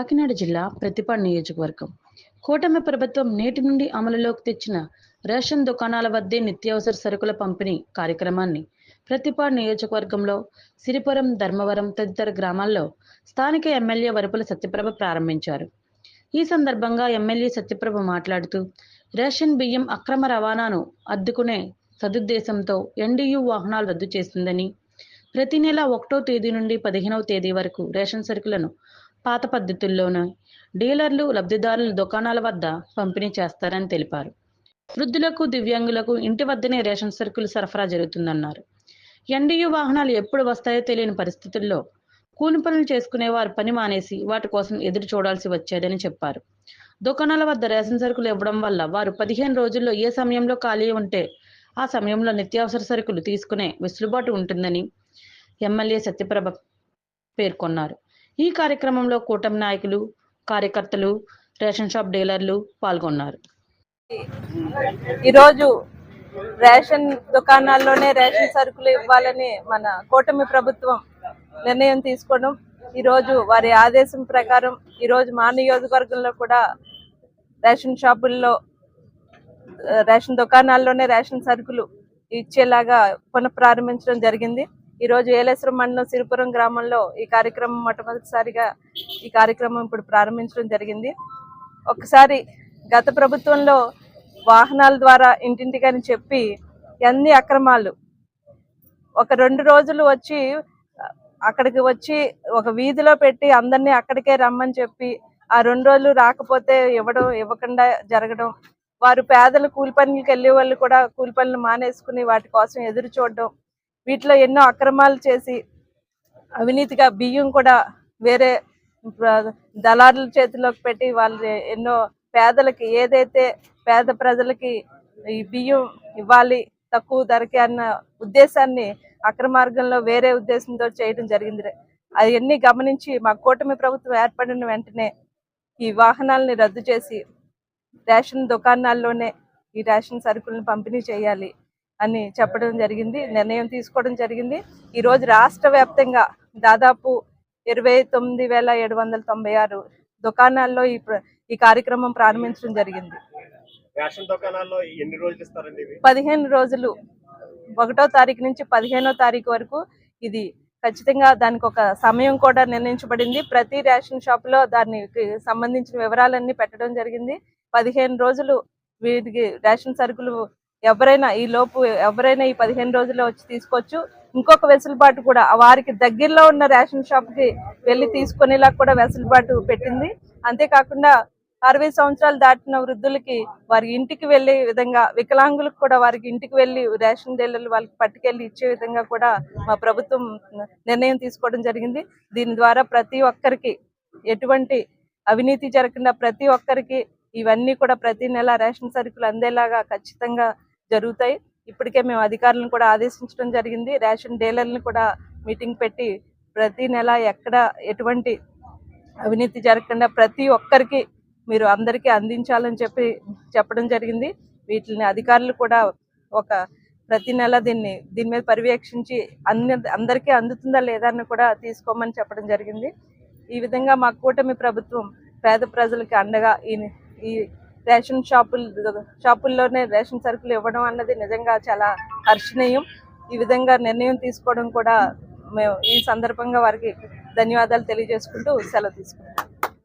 కాకినాడ జిల్లా ప్రతిపాడు నియోజకవర్గం. కూటమి ప్రభుత్వం నేటి నుండి అమలులోకి తెచ్చిన రేషన్ దుకాణాల వద్దే నిత్యావసర సరుకుల పంపిణీ కార్యక్రమాన్ని ప్రతిపాడు నియోజకవర్గంలో సిరిపురం ధర్మవరం తదితర గ్రామాల్లో స్థానిక ఎమ్మెల్యే వరుపుల సత్యప్రభ ప్రారంభించారు. ఈ సందర్భంగా ఎమ్మెల్యే సత్యప్రభ మాట్లాడుతూ రేషన్ బియ్యం అక్రమ రవాణాను అద్దుకునే సదుద్దేశంతో ఎన్డీయూ వాహనాలు రద్దు చేసిందని ప్రతి నెల ఒకటో తేదీ నుండి పదిహేనవ తేదీ వరకు రేషన్ సరుకులను పాత పద్ధతుల్లోనే డీలర్లు లబ్ధిదారుల దుకాణాల వద్ద పంపిణీ చేస్తారని తెలిపారు. వృద్ధులకు దివ్యాంగులకు ఇంటి వద్దనే రేషన్ సరుకులు సరఫరా జరుగుతుందన్నారు. ఎన్డీయూ వాహనాలు ఎప్పుడు వస్తాయో తెలియని పరిస్థితుల్లో కూలి పనులు చేసుకునే వారు పని మానేసి వాటి కోసం ఎదురు చూడాల్సి వచ్చేదని చెప్పారు. దుకాణాల వద్ద రేషన్ సరుకులు ఇవ్వడం వల్ల వారు పదిహేను రోజుల్లో ఏ సమయంలో ఖాళీ ఉంటే ఆ సమయంలో నిత్యావసర సరుకులు తీసుకునే వెసులుబాటు ఉంటుందని ఎమ్మెల్యే సత్యప్రభ పేర్కొన్నారు. ఈ కార్యక్రమంలో కూటమి నాయకులు కార్యకర్తలు రేషన్ షాప్ డీలర్లు పాల్గొన్నారు. ఈరోజు రేషన్ దుకాణాల్లోనే రేషన్ సరుకులు ఇవ్వాలని మన కూటమి ప్రభుత్వం నిర్ణయం తీసుకోవడం ఈరోజు వారి ఆదేశం ప్రకారం ఈరోజు మా నియోజకవర్గంలో కూడా రేషన్ షాపుల్లో రేషన్ దుకాణాల్లోనే రేషన్ సరుకులు ఇచ్చేలాగా పునఃప్రారంభించడం జరిగింది. ఈరోజు ఏలేశ్వరం మండలం సిరిపురం గ్రామంలో ఈ కార్యక్రమం మొట్టమొదటిసారిగా ఈ కార్యక్రమం ఇప్పుడు ప్రారంభించడం జరిగింది. ఒకసారి గత ప్రభుత్వంలో వాహనాల ద్వారా ఇంటింటికని చెప్పి ఎన్ని అక్రమాలు. ఒక రెండు రోజులు వచ్చి అక్కడికి వచ్చి ఒక వీధిలో పెట్టి అందరినీ అక్కడికే రమ్మని చెప్పి ఆ రెండు రోజులు రాకపోతే ఇవ్వడం ఇవ్వకుండా జరగడం వారు పేదలు కూలి పనులకు వెళ్ళే వాళ్ళు కూడా కూలి పనులు మానేసుకుని వాటి కోసం ఎదురు చూడడం వీటిలో ఎన్నో అక్రమాలు చేసి అవినీతిగా బియ్యం కూడా వేరే దళారుల చేతిలోకి పెట్టి వాళ్ళు ఎన్నో పేదలకి ఏదైతే పేద ప్రజలకి ఈ బియ్యం ఇవ్వాలి తక్కువ ధరకి అన్న ఉద్దేశాన్ని అక్రమార్గంలో వేరే ఉద్దేశంతో చేయడం జరిగింది. అవన్నీ గమనించి మా కూటమి ప్రభుత్వం ఏర్పడిన వెంటనే ఈ వాహనాలని రద్దు చేసి రేషన్ దుకాణాల్లోనే ఈ రేషన్ సరుకులను పంపిణీ చేయాలి. అని చెప్పడం జరిగింది నిర్ణయం తీసుకోవడం జరిగింది. ఈ రోజు రాష్ట్ర వ్యాప్తంగా దాదాపు ఇరవై తొమ్మిది వేల ఏడు వందల తొంభై ఆరు దుకాణాల్లో ఈ ఈ కార్యక్రమం ప్రారంభించడం జరిగింది. రేషన్ దుకాణాల్లో ఎన్ని రోజులు ఇస్తారండి ఇవి? పదిహేను రోజులు. ఒకటో తారీఖు నుంచి పదిహేనో తారీఖు వరకు ఇది ఖచ్చితంగా దానికి ఒక సమయం కూడా నిర్ణయించబడింది. ప్రతి రేషన్ షాప్లో దానికి సంబంధించిన వివరాలన్నీ పెట్టడం జరిగింది. పదిహేను రోజులు వీటికి రేషన్ సరుకులు ఎవరైనా ఈ లోపు ఎవరైనా ఈ పదిహేను రోజుల్లో వచ్చి తీసుకోవచ్చు. ఇంకొక వెసులుబాటు కూడా వారికి దగ్గరలో ఉన్న రేషన్ షాప్కి వెళ్ళి తీసుకునేలా కూడా వెసులుబాటు పెట్టింది. అంతేకాకుండా అరవై సంవత్సరాలు దాటిన వృద్ధులకి వారి ఇంటికి వెళ్ళే విధంగా వికలాంగులకు కూడా వారికి ఇంటికి వెళ్ళి రేషన్ డీలర్లు వాళ్ళకి పట్టుకెళ్ళి ఇచ్చే విధంగా కూడా మా ప్రభుత్వం నిర్ణయం తీసుకోవడం జరిగింది. దీని ద్వారా ప్రతి ఒక్కరికి ఎటువంటి అవినీతి జరగకుండా ప్రతి ఒక్కరికి ఇవన్నీ కూడా ప్రతి నెల రేషన్ సరుకులు అందేలాగా ఖచ్చితంగా జరుగుతాయి. ఇప్పటికే మేము అధికారులను కూడా ఆదేశించడం జరిగింది. రేషన్ డీలర్లను కూడా మీటింగ్ పెట్టి ప్రతి నెల ఎక్కడ ఎటువంటి అవినీతి జరగకుండా ప్రతి ఒక్కరికి మీరు అందరికీ అందించాలని చెప్పి చెప్పడం జరిగింది. వీటిని అధికారులు కూడా ఒక ప్రతి నెల దీన్ని దీని మీద పర్యవేక్షించి అన్ని అందరికీ అందుతుందా లేదా అని కూడా తీసుకోమని చెప్పడం జరిగింది. ఈ విధంగా మా కూటమి ప్రభుత్వం పేద ప్రజలకి అండగా ఈ ఈ రేషన్ షాపులు షాపుల్లోనే రేషన్ సరుకులు ఇవ్వడం అన్నది నిజంగా చాలా హర్షణీయం. ఈ విధంగా నిర్ణయం తీసుకోవడం కూడా మేము ఈ సందర్భంగా వారికి ధన్యవాదాలు తెలియజేసుకుంటూ సెలవు తీసుకుంటాం